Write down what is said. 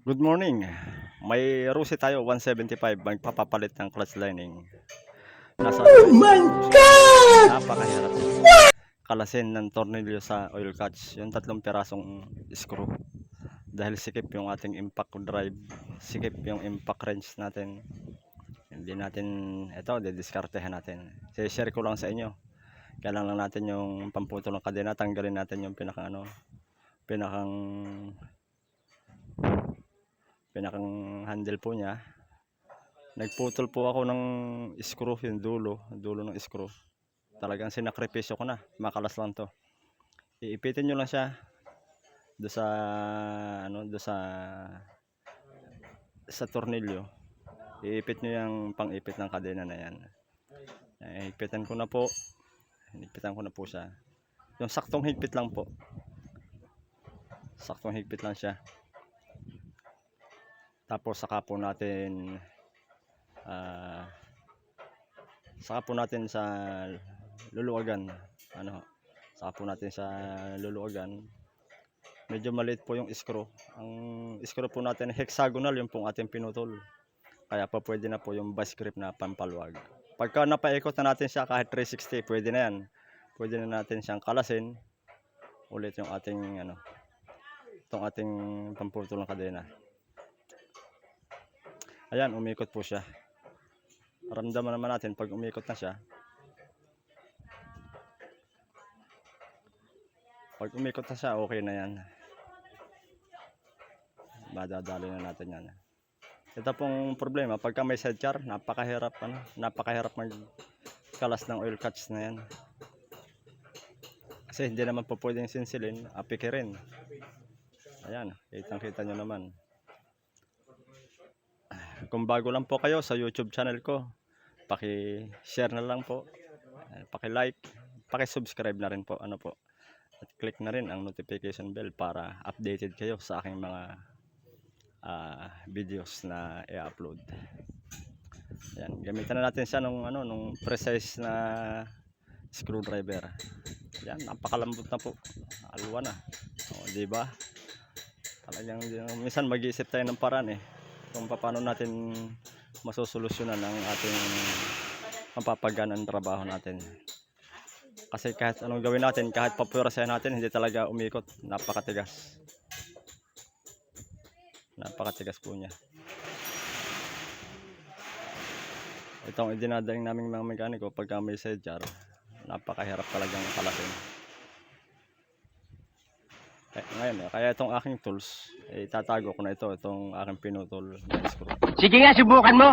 Good morning. May Rusi tayo 175 magpapapalit ng clutch lining. Nasa Oh my god! Napakahirap. Kalasin ng tornilyo sa oil catch, yung tatlong pirasong screw. Dahil sikip yung ating impact drive, sikip yung impact wrench natin. Hindi natin, ito, didiskartehan natin. share ko lang sa inyo. Kailangan lang natin yung pamputol ng kadena, tanggalin natin yung pinakang ano, pinakang pinakang handle po niya. Nagputol po ako ng screw yung dulo dulo ng screw. Talagang sinakripisyo ko na. Makalas lang to. Iipitin nyo lang siya do sa ano do sa sa tornilyo. Iipit nyo yung pang-ipit ng kadena na yan. Eh, ipitan ko na po. Ipitan ko na po siya. Yung saktong higpit lang po. Saktong higpit lang siya tapos saka po natin ah saka po natin sa luluwagan. Ano? Saka po natin sa luluwagan. Medyo maliit po yung screw. Ang screw po natin hexagonal yung pong ating pinutol. Kaya pa pwede na po yung vice grip na pampalwag. Pagka napaikot na natin siya kahit 360, pwede na yan. Pwede na natin siyang kalasin. Ulit yung ating ano, itong ating pamputol ng kadena. Ayan, umikot po siya. Ramdaman naman natin pag umikot na siya. Pag umikot na siya, okay na yan. Madadali na natin yan. Ito pong problema, pagka may sidecar, napakahirap, ano, napakahirap magkalas ng oil catch na yan. Kasi hindi naman po pwedeng sinsilin, apikirin. Ayan, kitang kita nyo naman kung bago lang po kayo sa YouTube channel ko, paki-share na lang po, eh, paki-like, paki-subscribe na rin po, ano po. At click na rin ang notification bell para updated kayo sa aking mga ah, videos na i-upload. Yan, gamitan na natin siya nung ano, nung precise na screwdriver. Yan, napakalambot na po. Alwa na. O, di ba? Talagang minsan mag-iisip tayo ng paraan eh kung paano natin masosolusyonan ang ating mapapaganang trabaho natin. Kasi kahit anong gawin natin, kahit papurasayan natin, hindi talaga umikot. Napakatigas. Napakatigas po niya. Itong idinadaling naming mga mekaniko, pagka may sedjar, napakahirap talagang kalasin. Eh, ngayon, eh, kaya itong aking tools, eh, tatago ko na ito, itong aking pinutol. Sige nga, subukan mo.